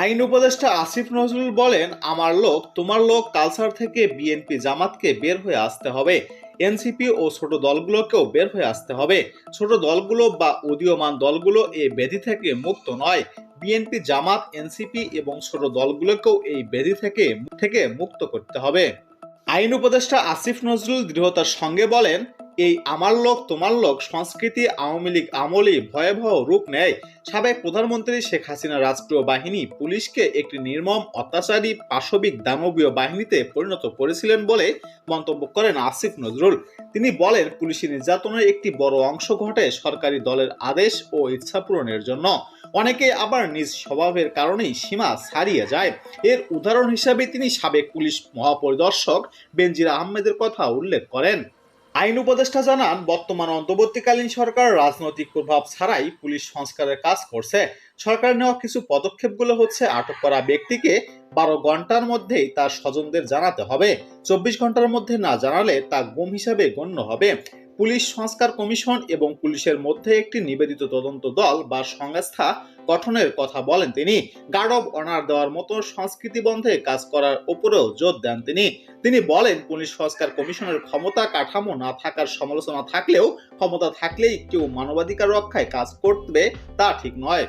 আইন উপদেষ্টা আসিফ নজরুল বলেন, আমার লোক, তোমার লোক কালচার থেকে বিএনপি জামাতকে বের হয়ে আসতে হবে। এনসিপি ও ছোট দলগুলোকেও বের হয়ে আসতে হবে। ছোট দলগুলো বা উদীয়মান দলগুলো এই ব্যাধি থেকে মুক্ত নয়। বিএনপি জামাত, এনসিপি এবং ছোট দলগুলোকেও এই ব্যাধি থেকে থেকে মুক্ত করতে হবে। আইন উপদেষ্টা আসিফ নজরুল দৃঢ়তার সঙ্গে বলেন এই আমার লোক, তোমার লোক সংস্কৃতি, আওয়ামী লীগ, আমলি ভয়াবহ রূপ নেয়, সাবেক প্রধানমন্ত্রী শেখ হাসিনা রাষ্ট্রীয় বাহিনী পুলিশকে একটি নির্মম, অত্যাচারী, পাশবিক, দানবীয় বাহিনীতে পরিণত করেছিলেন বলে মন্তব্য করেন আসিফ নজরুল। তিনি বলেন, পুলিশি নির্যাতনের একটি বড় অংশ ঘটে সরকারি দলের আদেশ ও ইচ্ছা পূরণের জন্য। অনেকে আবার নিজ স্বভাবের কারণেই সীমা ছাড়িয়ে যায়। এর উদাহরণ হিসাবে তিনি সাবেক পুলিশ মহাপরিদর্শক বেনজির আহমেদের কথা উল্লেখ করেন। আইন উপদেষ্টা জানান, বর্তমান অন্তর্বর্তীকালীন সরকার রাজনৈতিক প্রভাব ছাড়াই পুলিশ সংস্কারের কাজ করছে। সরকার নেওয়া কিছু পদক্ষেপগুলো হচ্ছে আটক করা ব্যক্তিকে বারো ঘণ্টার মধ্যেই তার স্বজনদের জানাতে হবে। চব্বিশ ঘণ্টার মধ্যে না জানালে তা গুম হিসাবে গণ্য হবে। পুলিশ সংস্কার কমিশন এবং পুলিশের মধ্যে একটি নিবেদিত তদন্ত দল বা সংস্থা গঠনের কথা বলেন তিনি। গার্ড অব অনার দেওয়ার মতো সংস্কৃতি বন্ধে কাজ করার উপরেও জোর দেন তিনি। তিনি বলেন, পুলিশ সংস্কার কমিশনের ক্ষমতা কাঠামো না থাকার সমালোচনা থাকলেও ক্ষমতা থাকলেই কেউ মানবাধিকার রক্ষায় কাজ করবে তা ঠিক নয়।